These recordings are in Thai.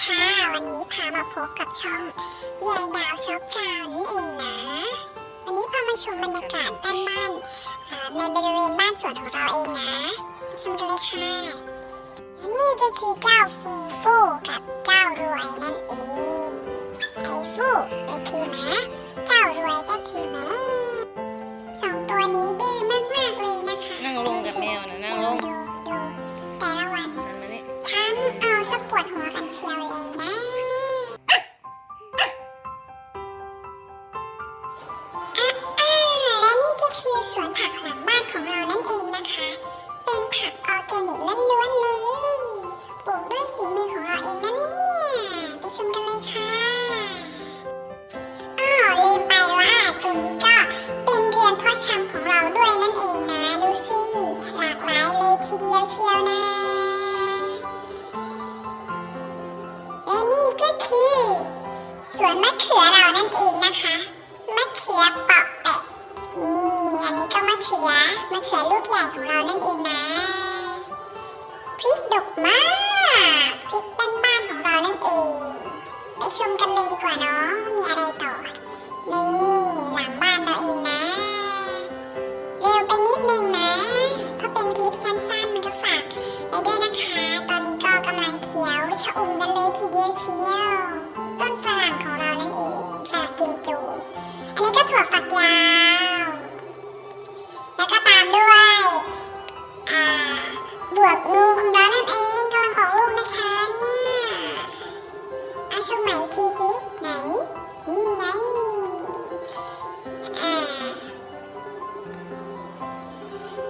ค่ะ วันนี้พามาพบกับช่องยายดาวช็อกกาวนั่นเองนะ วันนี้พามาชมบรรยากาศด้านบ้านในบริเวณบ้านสวนของเราเองนะไปชมกันเลยค่ะ นี่ก็คือเจ้าฟ ผักหลังบ้านของเรานั่นเองนะคะ เป็นผักออร์แกนิกล้วนๆเลยปลูกด้วยฝีมือของเราเองนะเนี่ยไปชมกันเลยค่ะอ้อลืมไปว่าตรงนี้ก็เป็นเรือนพาะชำของเราด้วยนั่นเองนะดูสิหลากหลายเลยทีเดียวเชียวนะและนี่ก็คือสวนมะเขือเรานั่นเองนะคะมะเขือ มะเขือลูกใหญ่ของเรานั่นเองนะพริกดกมากพริกบ้านๆของเรานั่นเอง ไปชมกันเลยดีกว่าเนาะมีอะไรต่อ นี่หลังบ้านเราเองนะ เร็วไปนิดนึงนะ เพราะเป็นคลิปสั้นๆมันก็ฝากไปด้วยนะคะ ตอนนี้ก็กำลังเขียวชะอุ่มกันเลยทีเดียวเชียวต้นฝรั่งของเรานั่นเองฝรั่งกิมจู อันนี้ก็ถั่วฝักยาว ชมใหม่ทีสิไหนนี่ไงอ่า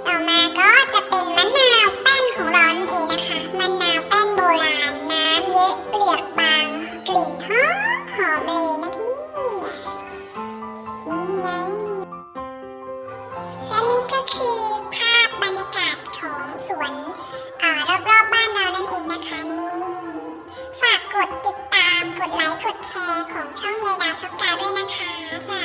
ต่อมาก็จะเป็นมะนาวแป้นของเรานั่นเองนะคะมะนาวแป้นโบราณน้ำเยอะเปลือกบ ดาชุกกาด้วยนะคะ